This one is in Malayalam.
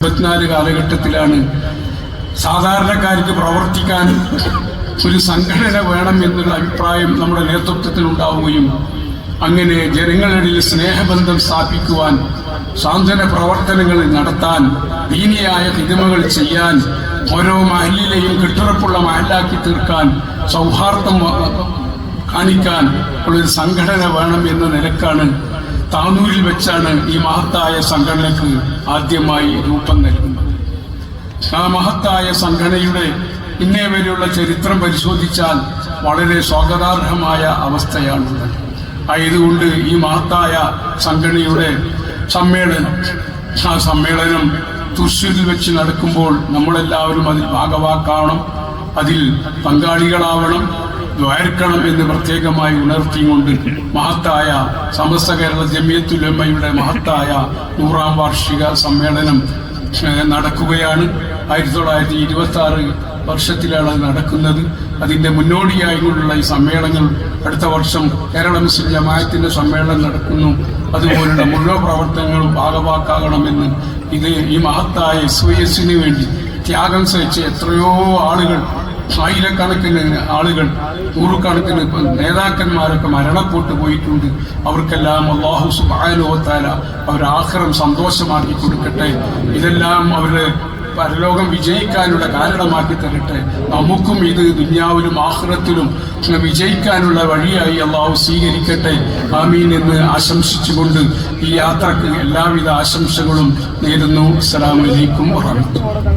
ഇരുപത്തിനാല് കാലഘട്ടത്തിലാണ് സാധാരണക്കാർക്ക് പ്രവർത്തിക്കാൻ ഒരു സംഘടന വേണം എന്നുള്ള അഭിപ്രായം നമ്മുടെ നേതൃത്വത്തിൽ ഉണ്ടാവുകയും അങ്ങനെ ജനങ്ങളിൽ സ്നേഹബന്ധം സ്ഥാപിക്കുവാൻ സാന്ത്വന പ്രവർത്തനങ്ങൾ നടത്താൻ ദീനിയായ ഹിതമകൾ ചെയ്യാൻ ഓരോ മഹലിലെയും കെട്ടുറപ്പുള്ള മഹലാക്കി തീർക്കാൻ സൗഹാർദ്ദം കാണിക്കാൻ ഉള്ളൊരു സംഘടന വേണം എന്ന നിലക്കാണ് താനൂരിൽ വെച്ചാണ് ഈ മഹത്തായ സംഘടനയ്ക്ക് ആദ്യമായി രൂപം നൽകുന്നത്. ആ മഹത്തായ സംഘടനയുടെ ഇന്നേ വരെയുള്ള ചരിത്രം പരിശോധിച്ചാൽ വളരെ സ്വാഗതാർഹമായ അവസ്ഥയാണുള്ളത്. ആയതുകൊണ്ട് ഈ മഹത്തായ സംഘടനയുടെ സമ്മേളനം ആ സമ്മേളനം തൃശ്ശൂരിൽ വെച്ച് നടക്കുമ്പോൾ നമ്മളെല്ലാവരും അതിൽ ഭാഗവാക്കാവണം അതിൽ പങ്കാളികളാവണം ദ്വാരക്കണം എന്ന് പ്രത്യേകമായി ഉണർത്തിക്കൊണ്ട് മഹത്തായ സമസ്ത കേരള ജമിയത്തുലമ്മയുടെ മഹത്തായ നൂറാം വാർഷിക സമ്മേളനം നടക്കുകയാണ്. ആയിരത്തി തൊള്ളായിരത്തി ഇരുപത്തി ആറ് വർഷത്തിലാണ് നടക്കുന്നത്. അതിന്റെ മുന്നോടിയായിട്ടുള്ള ഈ സമ്മേളനങ്ങൾ അടുത്ത വർഷം കേരള മുസ്ലിം ജമായത്തിന്റെ സമ്മേളനം നടക്കുന്നു. അതുപോലുള്ള മുഴുവൻ പ്രവർത്തനങ്ങളും ഭാഗവാക്കാകണമെന്ന് ഇത് ഈ മഹത്തായ എസ് വൈ എസിന് വേണ്ടി ത്യാഗം സഹിച്ച് എത്രയോ ആളുകൾ ആയിരക്കണക്കിന് ആളുകൾ നൂറുകണക്കിന് നേതാക്കന്മാരൊക്കെ മരണപ്പെട്ടു പോയിട്ടുണ്ട്. അവർക്കെല്ലാം അള്ളാഹു സുബാനുവത്താല അവർ ആഹ്റം സന്തോഷമാക്കി കൊടുക്കട്ടെ. ഇതെല്ലാം അവരുടെ പരലോകം വിജയിക്കാനുള്ള കാരണമാക്കി തരട്ടെ. നമുക്കും ഇത് ദുന്യാവിലും ആഹ്റത്തിലും വിജയിക്കാനുള്ള വഴിയായി അള്ളാഹു സ്വീകരിക്കട്ടെ. ആമീൻ എന്ന് ആശംസിച്ചുകൊണ്ട് ഈ യാത്രയ്ക്ക് എല്ലാവിധ ആശംസകളും നേരുന്നു. അസ്സലാമലൈക്കും വറഹമത്തുള്ളാഹി